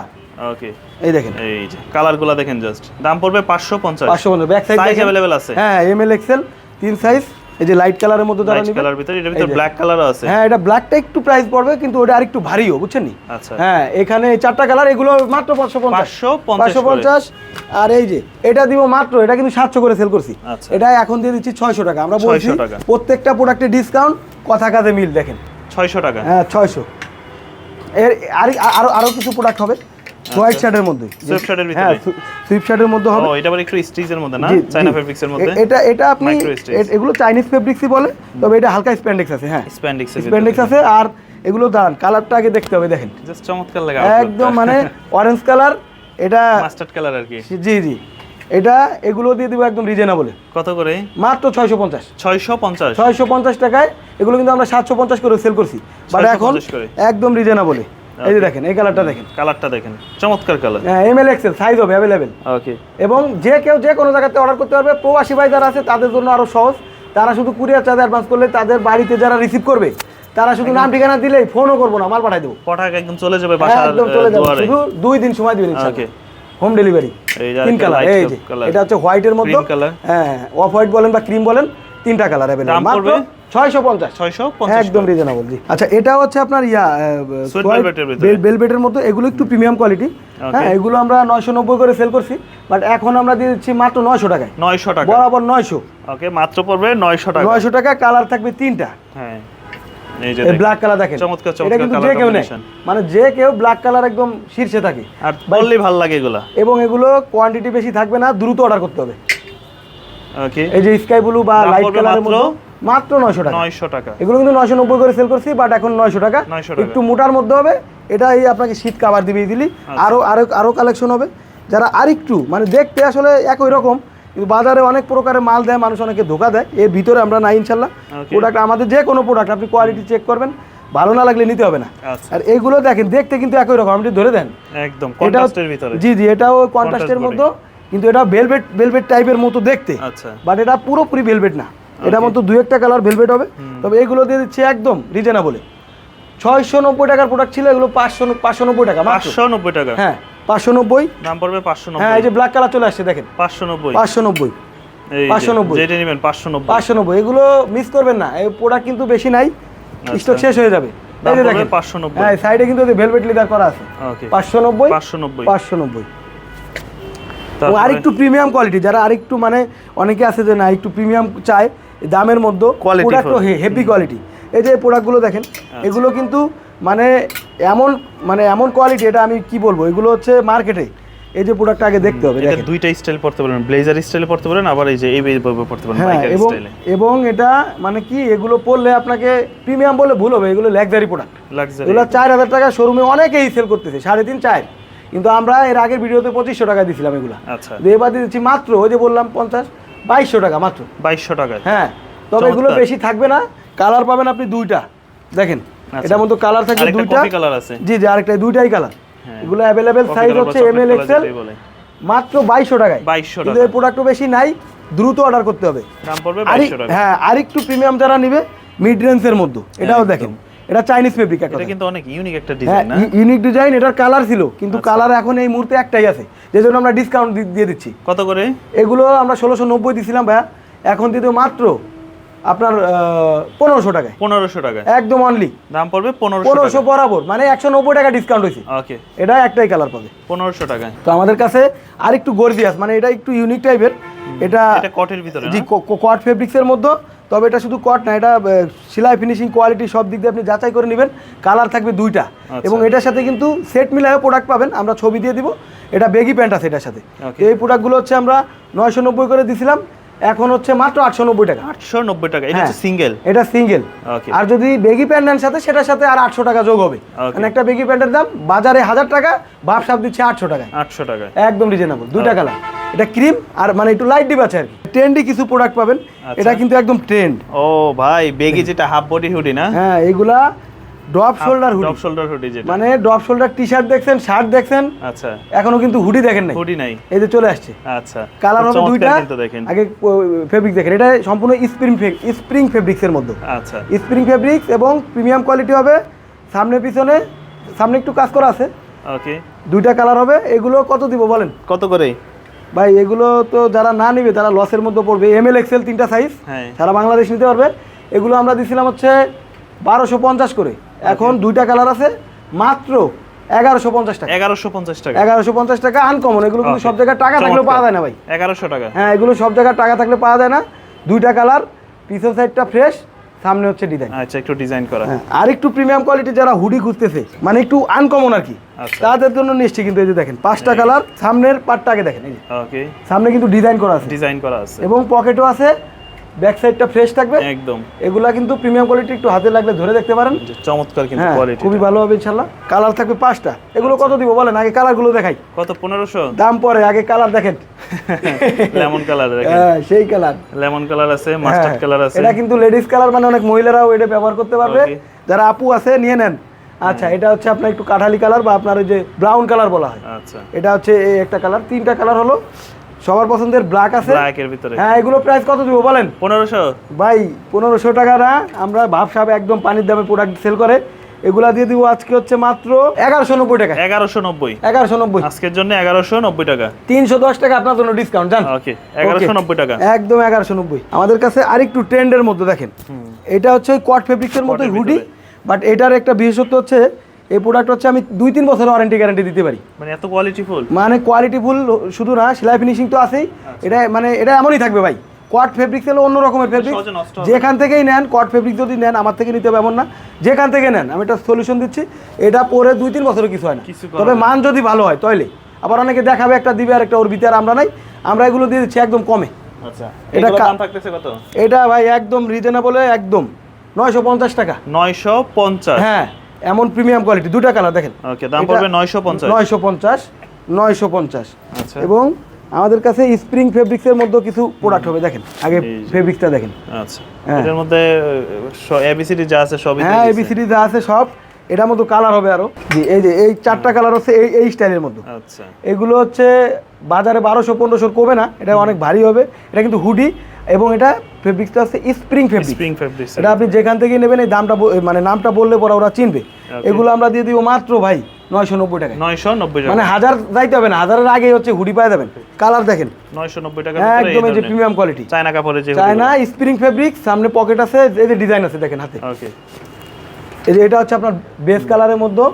ওকে এই দেখেন। এই যে কালারগুলা দেখেন জাস্ট দাম পড়বে পাঁচশো পঞ্চাশ। পাঁচশো পঞ্চাশ ব্যাক সাইড সাইজ অ্যাভেলেবেল আছে। হ্যাঁ এম এল এক্সেল তিন সাইজ এই যে লাইট কালারের মধ্যে যারা লাইট কালার ভিতরে এটার ভিতরে ব্ল্যাক কালারও আছে। হ্যাঁ এটা ব্ল্যাকটা একটু প্রাইস পড়বে কিন্তু ওটা আরেকটু ভারীও বুঝছেন নি আচ্ছা। হ্যাঁ এখানে চারটা কালার এগুলো মাত্র পাঁচশো পঞ্চাশ। 550 পঞ্চাশ আর এই যে এটা দিব মাত্র এটা কিন্তু সাতশো করে সেল করছি। আচ্ছা। এটা এখন দিয়ে দিচ্ছি ছয়শো টাকা। আমরা বলছি 600। প্রত্যেকটা প্রোডাক্টে ডিসকাউন্ট কথা কাজে মিল দেখেন। ছয়শো টাকা। হ্যাঁ ছয়শো। এর আর আরও আরও কিছু প্রোডাক্ট হবে? হোয়াইট শার্টের মধ্যে। Shirt এর ভিতরে? হ্যাঁ সুইফট শার্টের মধ্যে হবে। ও এটা আবার একটু স্টিচের মধ্যে না? জি। ফেব্রিক্সের মধ্যে? এটা এটা আপনি এগুলো চাইনিজ ফেব্রিক্সই বলে তবে এটা হালকা স্প্যান্ডেক্স আছে হ্যাঁ। স্প্যান্ডিক্স স্প্যান্ডেক্স আছে আর এগুলো দাঁড়ান কালারটা আগে দেখতে হবে দেখেন। জাস্ট চমৎকার লাগে একদম মানে অরেঞ্জ কালার এটা মাস্টার্ড কালার আর কি? জি জি এটা এগুলো দিয়ে দিব একদম রিজনেবলে কত করে? মাত্র ছয়শো পঞ্চাশ। ছয়শো পঞ্চাশ? ছয়শো পঞ্চাশ টাকায় এগুলো কিন্তু আমরা সাতশো পঞ্চাশ করে সেল করছি। বাট এখন 750। একদম রিজনেবলে এই যে দেখেন এই কালারটা দেখেন। কালারটা দেখেন। চমৎকার colour M L XL size হবে অ্যাভেলেবেল ওকে এবং যে কেউ যে কোনো জায়গাতে অর্ডার করতে পারবে। প্রবাসী ভাই যারা আছে তাদের জন্য আরও সহজ। তারা শুধু কুরিয়ার চার্জ অ্যাডভান্স করলে তাদের বাড়িতে যারা রিসিভ করবে তারা শুধু নাম ঠিকানা দিলেই ফোনও করব না মাল পাঠাই দেবো। পটাক একদম চলে যাবে বাসার একদম চলে যাবে। শুধু দুই দিন সময় দিবেন Okay. হোম ডেলিভারি তিন কালার এই যে এটা হচ্ছে হোয়াইটের মধ্যে। হ্যাঁ অফ হোয়াইট বলেন বা ক্রিম বলেন তিনটা কালার অ্যাভেলেবল মাত্র পড়বে? ছয়শো পঞ্চাশ একদম রিজনেবল জি। আচ্ছা এটা হচ্ছে আপনার ইয়া Sweet velvet এর ভিতরে। বেলভেটের মধ্যে এগুলো একটু প্রিমিয়াম কোয়ালিটি হ্যাঁ এগুলো আমরা নয়শো নব্বই করে সেল করছি বাট এখন আমরা দিয়ে দিচ্ছি মাত্র নয়শো টাকায়। নয়শো টাকা। বরাবর নয়শো। ওকে মাত্র পড়বে নয়শো টাকা। নয়শো টাকা কালার থাকবে তিনটা। হ্যাঁ। ব্ল্যাক কালার দেখেন চমৎকার চমৎকার কিন্তু যে কেউ নেয়। মানে যে কেউ ব্ল্যাক কালার একদম শীর্ষে থাকে। আর বললেই ভালো লাগে এগুলা। এবং এগুলো কোয়ান্টিটি বেশি থাকবে না দ্রুত অর্ডার করতে হবে। ওকে এই যে স্কাই ব্লু বা লাইট কালারের মাত্র? মাত্র নয়শো টাকা। নয়শো টাকা। এগুলো কিন্তু নয়শো নব্বই করে সেল করছি বাট এখন নয়শো টাকা। একটু মোটার মধ্যে হবে এটা এই আপনাকে শীত কাবার দিবে দিলি আচ্ছা। আরও আরও আরও কালেকশন হবে। যারা আরেকটু মানে দেখতে আসলে একই রকম কিন্তু বাজারে অনেক প্রকারের মাল দেয় মানুষ অনেকে ধোকা দেয়। এর ভিতরে আমরা নাই ইনশাল্লাহ। প্রোডাক্ট আমাদের যে কোনো প্রোডাক্ট আপনি কোয়ালিটি চেক করবেন। ভালো না লাগলে নিতে হবে না। আচ্ছা। আর এগুলো দেখেন দেখতে কিন্তু একই রকম। আপনি ধরে দেন। একদম এটা কন্ট্রাস্টের ভিতরে। জি জি এটাও কন্ট্রাস্টের মধ্যে। কিন্তু এটা ভেলভেট ভেলভেট টাইপের মতো দেখতে। আচ্ছা। বাট এটা পুরোপুরি ভেলভেট না। এটা মতো দু একটা কালার ভেলভেট হবে তবে এগুলো দিয়ে দিচ্ছি একদম রিজনেবলে ছয়শো নব্বই টাকার প্রোডাক্ট ছিল এগুলো পাঁচশো পাঁচশো নব্বই টাকা পাঁচশো নব্বই টাকা হ্যাঁ পাঁচশো নব্বই দাম পড়বে পাঁচশো হ্যাঁ এই যে ব্ল্যাক কালার চলে আসছে দেখেন পাঁচশো নব্বই পাঁচশো নব্বই এই 590 যেটা নেবেন পাঁচশো নব্বই পাঁচশো নব্বই এগুলো মিস করবেন না এই প্রোডাক্ট কিন্তু বেশি নাই স্টক শেষ হয়ে যাবে এই যে পড়বে দেখেন 590 হ্যাঁ সাইডে কিন্তু ভেলভেট লিদার করা আছে পাঁচশো নব্বই পাঁচশো নব্বই পাঁচশো নব্বই আরেকটু প্রিমিয়াম কোয়ালিটি যারা আরেকটু মানে অনেকে আছে যে না একটু প্রিমিয়াম চায় দামের মধ্যে Quality product full। Heavy quality এই যে প্রোডাক্টগুলো দেখেন আচ্ছা। এগুলো কিন্তু মানে এমন মানে এমন কোয়ালিটি এটা আমি কি বলব? এগুলো হচ্ছে মার্কেটে এই যে প্রোডাক্টটা আগে দেখতে হবে এটা দুইটা স্টাইল পড়তে পারেন। ব্লেজার স্টাইলে পড়তে পারেন আবার এই যে এই ভাবে পড়তে পারেন হ্যাঁ এবং এবং এটা মানে কি এগুলো পড়লে আপনাকে প্রিমিয়াম বলে ভুল হবে এগুলো লাক্সারি প্রোডাক্ট লাক্সারি এগুলো চার হাজার টাকা শোরুমে অনেকেই সেল করতেছে সাড়ে তিন চার। কিন্তু আমরা এর আগের ভিডিওতে পঁচিশশো টাকা দিয়েছিলাম এগুলো। আচ্ছা। এবার দিচ্ছি মাত্র ওই যে বললাম পঞ্চাশ। বাইশশো টাকা মাত্র। বাইশশো টাকায়। হ্যাঁ তবে এগুলো বেশি থাকবে না কালার পাবেন আপনি দুইটা। দেখেন আচ্ছা। এটার মধ্যে কালার থাকবে দুইটা। কালার আছে। জি জি আরেকটা দুইটাই কালার হ্যাঁ। এগুলো অ্যাভেলেবেল সাইজ হচ্ছে এম এল এক্সেল মাত্র বাইশশো টাকায়। 2200 কিন্তু টাকা। এই প্রোডাক্টও বেশি নাই দ্রুত অর্ডার করতে হবে। দাম পড়বে বাইশশো টাকা হ্যাঁ আরেকটু প্রিমিয়াম যারা নিবে মিড রেঞ্জের মধ্যে। এটাও দেখেন। এটা চাইনিজ ফেব্রিক এটা কিন্তু অনেক ইউনিক একটা হ্যাঁ ডিজাইন না? ইউনিক ডিজাইন এটার কালার ছিল কিন্তু কালার এখন এই মুহূর্তে একটাই আছে যে জন্য আমরা ডিসকাউন্ট দিয়ে দিচ্ছি। কত করে? এগুলো আমরা ষোলোশো নব্বই দিছিলাম ভাইয়া এখন দিতে মাত্র আপনার পনেরোশো টাকায়। পনেরোশো টাকা। একদম অনলি দাম পড়বে পনেরোশো বরাবর মানে একশো নব্বই টাকা ডিসকাউন্ট হয়েছে। ওকে এটা একটাই কালার পাবে। পনেরোশো টাকা তো আমাদের কাছে আরেকটু গর্জিয়াস মানে এটা একটু ইউনিক টাইপের এটা এটা কটের ভিতরে জি না? ফেব্রিক্সের মধ্যে তবে এটা শুধু কট না এটা সেলাই ফিনিশিং কোয়ালিটি সব দিক দিয়ে আপনি যাচাই করে নেবেন। কালার থাকবে দুইটা। আচ্ছা। এবং এটার সাথে কিন্তু সেট মিলায়ও প্রোডাক্ট পাবেন আমরা ছবি দিয়ে দিব। এটা বেগি প্যান্ট আছে এটার সাথে. এই প্রোডাক্টগুলো হচ্ছে আমরা নয়শো নব্বই করে দিছিলাম। এখন হচ্ছে মাত্র আটশো নব্বই টাকা। আটশো নব্বই টাকা এটা হ্যাঁ। সিঙ্গেল এটা সিঙ্গেল আর যদি বেগি প্যান্ট নেন সাথে সেটার সাথে আর আটশো টাকা যোগ হবে। মানে একটা বেগি প্যান্টের দাম বাজারে হাজার টাকা বাপ সাপ দিচ্ছে আটশো টাকা আটশো টাকা একদম রিজনেবল টাকা কালার এটা ক্রিম আর মানে একটু লাইট ডিপ আছে আর কি। ট্রেন্ডি কিছু প্রোডাক্ট পাবেন। আচ্ছা। এটা কিন্তু একদম ট্রেন্ড ও ভাই বেগি যেটা হাফ বডি হুডি না? হ্যাঁ এইগুলা drop shoulder hoodie. Top shoulder hoodie যেটা। মানে ড্রপ শোল্ডার টি শার্ট দেখছেন শার্ট দেখছেন? আচ্ছা। এখনও কিন্তু হুডি দেখেন নাই। হুডি নাই। এই যে চলে আসছে। আচ্ছা। কালার হবে দুইটা। আগে ফেব্রিক দেখেন। এটা সম্পূর্ণ স্প্রিং স্প্রিং ফেব্রিক্সের মধ্যে। আচ্ছা। স্প্রিং ফেব্রিক্স এবং প্রিমিয়াম কোয়ালিটি হবে। সামনে পিছনে সামনে একটু কাজ করা আছে। ওকে দুইটা কালার হবে। এগুলো কত দিব বলেন? কত করে? ভাই এগুলো তো যারা না নেবে তারা লসের মধ্যে পড়বে। এম এল এক্সেল তিনটা সাইজ হ্যাঁ। সারা বাংলাদেশ নিতে পারবে। এগুলো আমরা দিছিলাম হচ্ছে বারোশো পঞ্চাশ করে। এখন দুইটা কালার আছে মাত্র এগারোশো পঞ্চাশ টাকা। এগারোশো পঞ্চাশ টাকা। এগারোশো পঞ্চাশ টাকা আনকমন এগুলো কিন্তু সব জায়গায় টাকা থাকলেও পাওয়া যায় না ভাই। এগারোশো টাকা। হ্যাঁ এগুলো সব জায়গায় টাকা থাকলে পাওয়া যায় না। দুইটা কালার পিছন সাইডটা ফ্রেশ সামনে হচ্ছে ডিজাইন আচ্ছা একটু ডিজাইন করা। হ্যাঁ আর একটু প্রিমিয়াম কোয়ালিটি যারা হুডি খুঁজতেছে মানে একটু আনকমন আর কি আচ্ছা। তাদের জন্য নিশ্চয়ই কিন্তু এই যে দেখেন পাঁচটা কালার সামনের পার্টটা আগে দেখেন ওকে সামনে কিন্তু ডিজাইন করা আছে। ডিজাইন করা আছে। এবং পকেটও আছে ব্যাক সাইডটা ফ্রেশ থাকবে। একদম। এগুলা কিন্তু প্রিমিয়াম কোয়ালিটি একটু হাতে লাগলে ধরে দেখতে পারেন। চমৎকার কিন্তু হ্যাঁ কোয়ালিটি খুবই ভালো হবে ইনশাল্লাহ। কালার থাকবে পাঁচটা। এগুলো কত দিব বলেন? আগে কালারগুলো দেখাই। কত? দাম পরে আগে কালার দেখেন। লেমন কালার হ্যাঁ সেই কালার লেমন কালার আছে মাস্টার্ড কালার আছে। এটা কিন্তু লেডিস কালার মানে অনেক মহিলারাও এটা ব্যবহার করতে পারবে। যারা আপু আছে নিয়ে নেন। আচ্ছা এটা হচ্ছে আপনার একটু কাঠালি কালার বা আপনার ওই যে ব্রাউন কালার বলা হয়। আচ্ছা। এটা হচ্ছে এই একটা কালার তিনটা কালার হলো। সবার পছন্দের ব্ল্যাক আছে। ব্ল্যাক এর ভিতরে। হ্যাঁ এগুলো প্রাইস কত দিব বলেন? পনেরোশো। ভাই পনেরোশো টাকা না আমরা ভাবসাব একদম পানির দামে প্রোডাক্ট সেল করে। এগুলা দিয়ে দিব আজকে হচ্ছে মাত্র এগারোশো নব্বই টাকা। এগারোশো নব্বই। এগারোশো নব্বই। আজকের জন্য এগারোশো নব্বই টাকা। তিনশো দশ টাকা আপনার জন্য ডিসকাউন্ট জান? ওকে এগারোশো নব্বই টাকা। একদম এগারোশো নব্বই। আমাদের কাছে আরেকটু ট্রেন্ডের মধ্যে দেখেন। এটা হচ্ছে ওই কট ফেব্রিক্সের মতো হুডি বাট এটার একটা বিশেষত্ব হচ্ছে এই প্রোডাক্ট হচ্ছে আমি দুই তিন বছর ওয়ারেন্টি গ্যারান্টি দিতে পারি। মানে এত কোয়ালিটি ফুল মানে কোয়ালিটি ফুল শুধু না সেলাই ফিনিশিং তো আছেই। আচ্ছা। এটা মানে এটা এমনই থাকবে ভাই। কোয়াট ফেব্রিক্স হলো অন্য রকমের নষ্ট হবে। যেখান থেকেই নেন কোয়াট ফেব্রিক যদি নেন আমার থেকে নিতে হবে এমন না। যেখান থেকে নেন আমি একটা সলিউশন দিচ্ছি। এটা পরে দুই তিন বছর কিছু হয় না। তবে মান যদি ভালো হয় তাহলে আবার অনেকে দেখাবে একটা দিবে আর একটা ওর ভিতরে আর আমরা নাই। আমরা এগুলো দিয়ে দিচ্ছি একদম কমে। আচ্ছা। এটা এটা ভাই একদম রিজনেবল একদম নয়শো পঞ্চাশ টাকা। নয়শো পঞ্চাশ। হ্যাঁ। এমন প্রিমিয়াম কোয়ালিটি দুটা কালার দেখেন। ওকে দাম পড়বে নয়শো পঞ্চাশ। নয়শো পঞ্চাশ নয়শো পঞ্চাশ। আচ্ছা। এবং আমাদের কাছে স্প্রিং ফেব্রিক্সের মধ্যে কিছু প্রোডাক্ট হবে দেখেন আগে ফেব্রিক্সটা দেখেন। আচ্ছা। হ্যাঁ। এটার মধ্যে এবিসিডি যা আছে সবই হ্যাঁ এবিসিডি যা আছে সব এটার মধ্যে কালার হবে আরও। জি এই যে এই চারটা কালার হচ্ছে এই এই স্টাইলের মধ্যে। আচ্ছা। এগুলো হচ্ছে বাজারে বারোশো পনেরোশোর কমে না এটা অনেক ভারী হবে। এটা কিন্তু হুডি এবং এটা ফেব্রিক্সটা হচ্ছে স্প্রিং ফেব্রিক স্প্রিং ফেব্রিক্স এটা আপনি যেখান থেকে নেবেন এই দামটা মানে নামটা বললে পরে ওরা চিনবে। এগুলো আমরা দিয়ে দিব মাত্র ভাই নয়শো নব্বই টাকা নয়শো নব্বই মানে হাজার যাইতে হবে না হাজারের আগে হচ্ছে হুডি পাই যাবেন। কালার দেখেন। নয়শো নব্বই টাকা একদম এই যে প্রিমিয়াম কোয়ালিটি চায়না কাপড়ের যে চায়না স্প্রিং ফেব্রিক সামনে পকেট আছে এই যে ডিজাইন আছে দেখেন হাতে। ওকে এই যে এটা হচ্ছে আপনার বেস কালারের মধ্যে।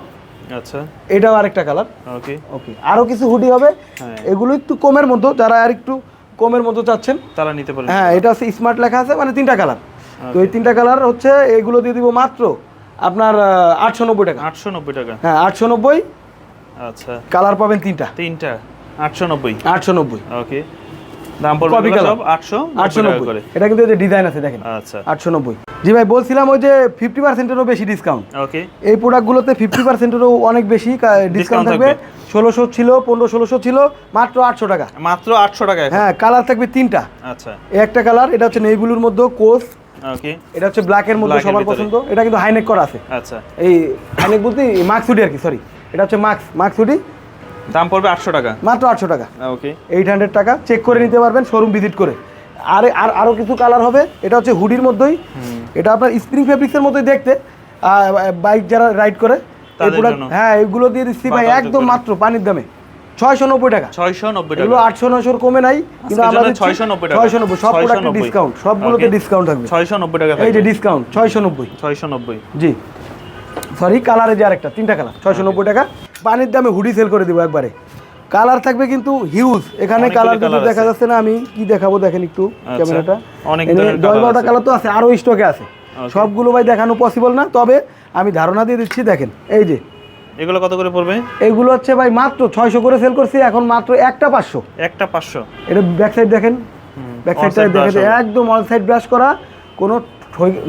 আচ্ছা। এটাও আরেকটা কালার ওকে ওকে আরও কিছু হুডি হবে। হ্যাঁ। এগুলো একটু কমের মধ্যে যারা আর একটু কমের মধ্যে চাচ্ছেন? তারা নিতে পারেন হ্যাঁ এটা হচ্ছে স্মার্ট লেখা আছে মানে তিনটা কালার তো এই তিনটা কালার হচ্ছে এগুলো দিয়ে দিব মাত্র আপনার আটশো নব্বই টাকা। আটশো নব্বই টাকা। হ্যাঁ আটশো নব্বই। আচ্ছা। কালার পাবেন তিনটা। তিনটা আটশো নব্বই। আটশো নব্বই। ওকে দাম পড়বে Copy এগুলো color। সব? আটশো আটশো টাকা নব্বই। করে। এটা কিন্তু এই যে ডিজাইন আছে দেখেন। আচ্ছা। আটশো নব্বই। জি ভাই বলছিলাম ওই যে ফিফটি পার্সেন্টেরও বেশি ডিসকাউন্ট ওকে এই প্রোডাক্টগুলোতে ফিফটি পার্সেন্টেরও অনেক বেশি ডিসকাউন্ট থাকবে? থাকবে। ষোলোশো ছিল মাত্র আটশো টাকা। মাত্র আটশো টাকা হ্যাঁ কালার থাকবে তিনটা। আচ্ছা। একটা কালার এটা হচ্ছে নেইগুলোর মধ্যে কোস ওকে এটা হচ্ছে ব্ল্যাকের মধ্যে সবার পছন্দ। এটা কিন্তু হাইনেক করা আছে। আচ্ছা। এই হাইনেক বলতে মার্কস হুডি আর কি সরি এটা হচ্ছে মার্কস মার্কস হুডি দাম পড়বে আটশো টাকা? মাত্র আটশো টাকা। ওকে এইট হান্ড্রেড টাকা। চেক করে নিতে পারবেন শোরুম ভিজিট করে। আর আর আরও কিছু কালার হবে এটা হচ্ছে হুডির মধ্যেই। এটা আপনার স্প্রিং ফেব্রিক্সের মতোই দেখতে। বাইক যারা রাইড করে। হ্যাঁ এগুলো দিয়ে দিচ্ছি ভাই একদম মাত্র পানির দামে। ছয়শো নব্বই টাকা। ছয়শো নব্বই টাকা। এগুলো আটশো নশোর কমে নাই কিন্তু আমরা 690 টাকা। ছয়শো নব্বই সব 690 প্রোডাক্টে ডিসকাউন্ট সবগুলোতে ডিসকাউন্ট থাকবে। ছয়শো নব্বই টাকা এই যে ডিসকাউন্ট ছয়শো নব্বই ছয়শো নব্বই জি। সরি কালারে যে আরেকটা তিনটা কালার ছয়শো নব্বই টাকা। পানির দামে হুডি সেল করে দিব একবারে। কালার থাকবে কিন্তু হিউজ এখানে কালার colour দেখা যাচ্ছে না আমি কি দেখাবো দেখেন একটু আচ্ছা, ক্যামেরাটা। অনেক ধরনের দশ বারোটা। কালার তো আছে আরও স্টকে আছে। সবগুলো ভাই দেখানো পসিবল না তবে আমি ধারণা দিয়ে দিচ্ছি দেখেন এই যে। এগুলো কত করে পড়বে? এইগুলো হচ্ছে ভাই মাত্র ছয়শো করে সেল করছি এখন মাত্র একটা পাঁচশো। একটা পাঁচশো। এটা ব্যাক সাইড দেখেন। ব্যাক সাইডটা দেখেন একদম অল সাইড ব্রাশ করা কোনো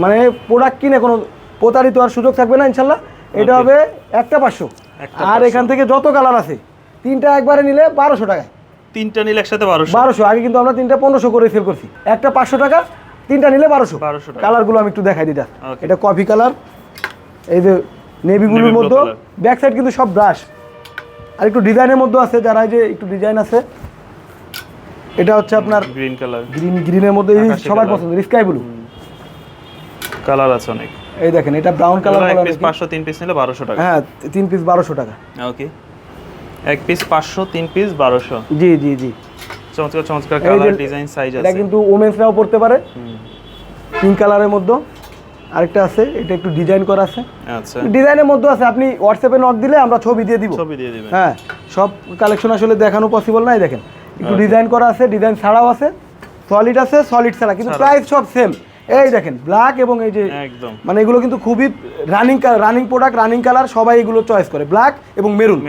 মানে প্রোডাক্ট কিনে কোনো প্রতারিত আর সুযোগ থাকবে না ইনশাল্লাহ। এটা হবে একটা পাঁচশো। আর এখান থেকে যত কালার আছে তিনটা একবারে নিলে বারোশো টাকায়। তিনটা নিলে একসাথে বারোশো। বারোশো আগে কিন্তু আমরা তিনটা পনেরোশো করে সেল করছি। একটা পাঁচশো টাকা তিনটা নিলে বারোশো। 1200 টাকা। কালারগুলো আমি একটু দেখাই। Okay. এটা কফি কালার এই যে নেভি ব্লুর মধ্যে। ব্যাক সাইড কিন্তু সব ব্রাশ আর একটু ডিজাইনের মধ্যে আছে যারা যে একটু ডিজাইন আছে। এটা হচ্ছে আপনার গ্রিন কালার গ্রিন গ্রিনের মধ্যে সবার পছন্দ স্কাই ব্লু কালার আছে অনেক। এই দেখেন এটা ব্রাউন কালার এক বলা পিস হয় পাঁচশো তিন পিস নিলে বারোশো টাকা। হ্যাঁ তিন পিস বারোশো টাকা। ওকে এক পিস পাঁচশো তিন পিস বারোশো। জি জি জি। চমৎকার চমৎকার কালার ডিজাইন সাইজ এটা আছে। কিন্তু ওমেন্সরাও পড়তে পারে। পিঙ্ক কালারের মধ্যে। আরেকটা আছে এটা একটু ডিজাইন করা আছে। আচ্ছা। ডিজাইনের মধ্যে আছে আপনি হোয়াটসঅ্যাপে নক দিলে আমরা ছবি দিয়ে দিব। ছবি দিয়ে দিবেন। হ্যাঁ সব কালেকশন আসলে দেখানো পসিবল নাই দেখেন। একটু ডিজাইন করা আছে ডিজাইন ছাড়াও আছে। সলিড আছে সলিড ছাড়া কিন্তু প্রাইস সব সেম এই দেখেন ব্ল্যাক এবং এই যে একদম। মানে এগুলো কিন্তু খুবই running running product running colour সবাই এগুলো চয়েস করে। ব্ল্যাক এবং মেরুন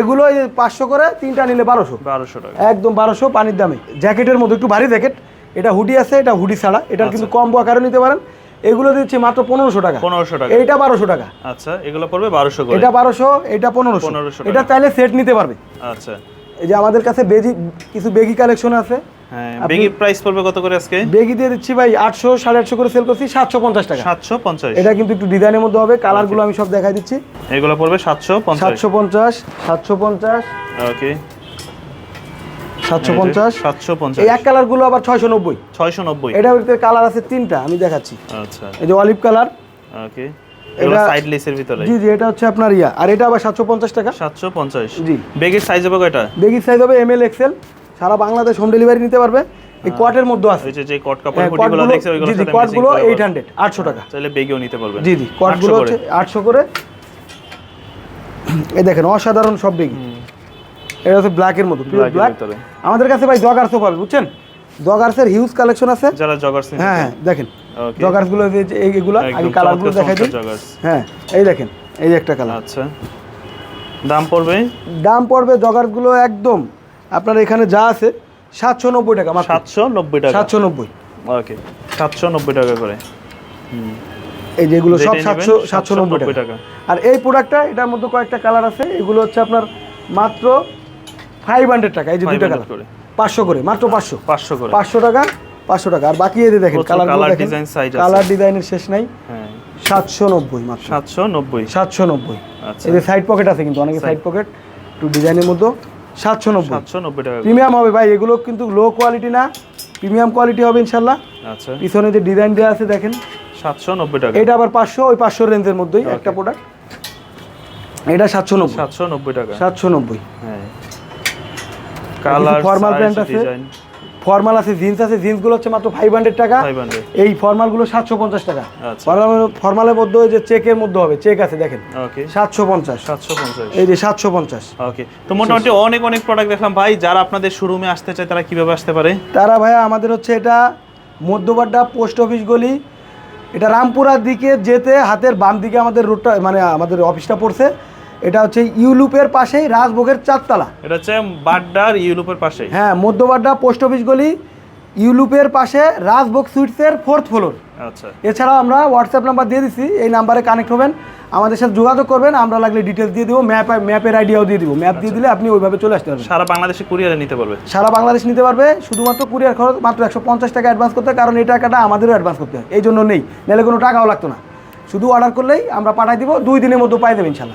এগুলো এই পাঁচশো করে তিনটা নিলে বারোশো। বারোশো টাকা। একদম বারোশো পানির দামে। জ্যাকেটের মধ্যে একটু ভারী জ্যাকেট। এটা হুডি আছে এটা হুডি ছাড়া। এটার কিন্তু কম কম্বো আকারে নিতে পারেন। এগুলো দিচ্ছে মাত্র পনেরোশো টাকা। পনেরোশো টাকা। এইটা বারোশো টাকা। আচ্ছা এগুলো পড়বে বারোশো এটা বারোশো এটা পনেরোশো। 1500 টাকা। এটা চাইলে সেট নিতে পারবে। আচ্ছা। এই যে আমাদের কাছে বেজি কিছু বেগি কালেকশন আছে। বেগি প্রাইস পড়বে কত করে আজকে? বেগি দিয়ে দিচ্ছি ভাই আটশো সাড়ে আটশো করে সেল করছি সাতশো পঞ্চাশ টাকা। সাতশো পঞ্চাশ। এটা কিন্তু একটু ডিজাইনের মধ্যে হবে কালারগুলো আমি সব দেখাই দিচ্ছি। এগুলো পড়বে সাতশো পঞ্চাশ। সাতশো পঞ্চাশ সাতশো পঞ্চাশ। ওকে। সাতশো পঞ্চাশ। সাতশো পঞ্চাশ। এই এক কালারগুলো আবার ছয়শো নব্বই। ছয়শো নব্বই। ভিতরে কালার আছে তিনটা আমি দেখাচ্ছি। আচ্ছা। এই যে অলিভ কালার ওকে। এগুলো এটা- সাইড লেসের ভিতরে। জি জি এটা হচ্ছে আপনার ইয়া। আর এটা আবার সাতশো পঞ্চাশ টাকা। সাতশো পঞ্চাশ। জি। বেগের সাইজ হবে কয়টা? বেগির সাইজ হবে এম এল এক্সেল সারা বাংলাদেশ হোম ডেলিভারি নিতে পারবে। এই কোয়াটের মধ্যে আছে। যে যে কট কাপড় হ্যাঁ, হুডিগুলো দেখছে ওইগুলো জি কোয়াটগুলো এইট হান্ড্রেড আটশো টাকা। চাইলে বেগেও নিতে পারবেন। জি জি কোয়াটগুলো 800 হচ্ছে করে। আটশো করে। এই দেখেন অসাধারণ সব বেগি। এটা হচ্ছে ব্ল্যাকের মতো এর ব্ল্যাক আমাদের কাছে ভাই জগার্সও পাবে বুঝছেন? জগার্সের হিউজ কালেকশন আছে। যারা জগার্স হ্যাঁ হ্যাঁ দেখেন। যে যে এইগুলো আমি একদম কালারগুলো দেখাই দিই। হ্যাঁ এই দেখেন এই যে একটা কালার আচ্ছা। দাম পড়বে? দাম পড়বে জগার্সগুলো একদম আপনার এখানে যা আছে সাতশো নব্বই টাকা মাত্র। সাতশো নব্বই টাকা। সাতশো নব্বই। ওকে সাতশো নব্বই টাকা করে। এই যেগুলো সব সাতশো সাতশো নব্বই টাকা। আর এই প্রোডাক্টটা এটার মধ্যে কয়েকটা কালার আছে এগুলো হচ্ছে আপনার মাত্র ফাইভ হান্ড্রেড টাকা এই যে দুইটা কালার। পাঁচশো করে মাত্র পাঁচশো। পাঁচশো করে। পাঁচশো টাকা পাঁচশো টাকা। আর বাকি যে দেখেন কালার size আছে। কালার ডিজাইনের শেষ নাই। হ্যাঁ। সাতশো নব্বই মাত্র। সাতশো নব্বই। সাতশো নব্বই। আচ্ছা। এই যে সাইড পকেট আছে কিন্তু অনেকে সাইড পকেট একটু ডিজাইনের মধ্যে। সাতশো নব্বই। সাতশো নব্বই টাকা প্রিমিয়াম হবে ভাই এগুলো কিন্তু লো কোয়ালিটি না প্রিমিয়াম কোয়ালিটি হবে ইনশাল্লাহ। আচ্ছা। পিছনে যে ডিজাইন দেওয়া আছে দেখেন। সাতশো নব্বই টাকা। এটা আবার পাঁচশো ওই পাঁচশো রেঞ্জের মধ্যেই একটা প্রোডাক্ট এটা সাতশো নব্বই। সাতশো নব্বই টাকা। সাতশো নব্বই। হ্যাঁ। কালার ফর্মাল প্যান্ট আছে। ফর্মাল আছে জিন্স আছে জিন্সগুলো হচ্ছে মাত্র ফাইভ হান্ড্রেড টাকা। এই ফর্মালগুলো সাতশো পঞ্চাশ টাকা। আচ্ছা। ফর্মালের মধ্যে ওই যে চেকের মধ্যে হবে চেক আছে দেখেন। ওকে সাতশো পঞ্চাশ। সাতশো পঞ্চাশ। এই যে সাতশো পঞ্চাশ। ওকে তো মোটামুটি অনেক অনেক প্রোডাক্ট দেখলাম। ভাই যারা আপনাদের শোরুমে আসতে চায় তারা কীভাবে আসতে পারে? তারা ভাইয়া আমাদের হচ্ছে এটা মধ্যবাড্ডা পোস্ট অফিস গলি। এটা রামপুরার দিকে যেতে হাতের বাম দিকে আমাদের রোডটা মানে আমাদের অফিসটা পড়ছে। এটা হচ্ছে ইউলুপের পাশেই রাজভোগের চারতলা। এটা হচ্ছে বাড্ডার ইউলুপের পাশে হ্যাঁ মধ্যবাড্ডা পোস্ট অফিস গলি ইউলুপের পাশে রাজভোগ সুইটসের ফোর্থ ফ্লোর আচ্ছা। এছাড়াও আমরা হোয়াটসঅ্যাপ নাম্বার দিয়ে দিচ্ছি এই নাম্বারে কানেক্ট হবেন। আমাদের সাথে যোগাযোগ করবেন আমরা লাগলে ডিটেলস দিয়ে দিব ম্যাপ ম্যাপের আইডিয়াও দিয়ে দিব। ম্যাপ দিয়ে দিলে আপনি ওইভাবে চলে আসতে পারবেন। সারা বাংলাদেশে কুরিয়ারে নিতে পারবে। সারা বাংলাদেশ নিতে পারবে শুধুমাত্র কুরিয়ার খরচ মাত্র একশো পঞ্চাশ টাকা অ্যাডভান্স করতে হয় কারণ এই টাকাটা আমাদেরও অ্যাডভান্স করতে হয়। এই জন্য নেই নাহলে কোনো টাকাও লাগতো না। শুধু অর্ডার করলেই আমরা পাঠাই দিব দুই দিনের মধ্যে পাই দেবেন ইনশাল্লাহ।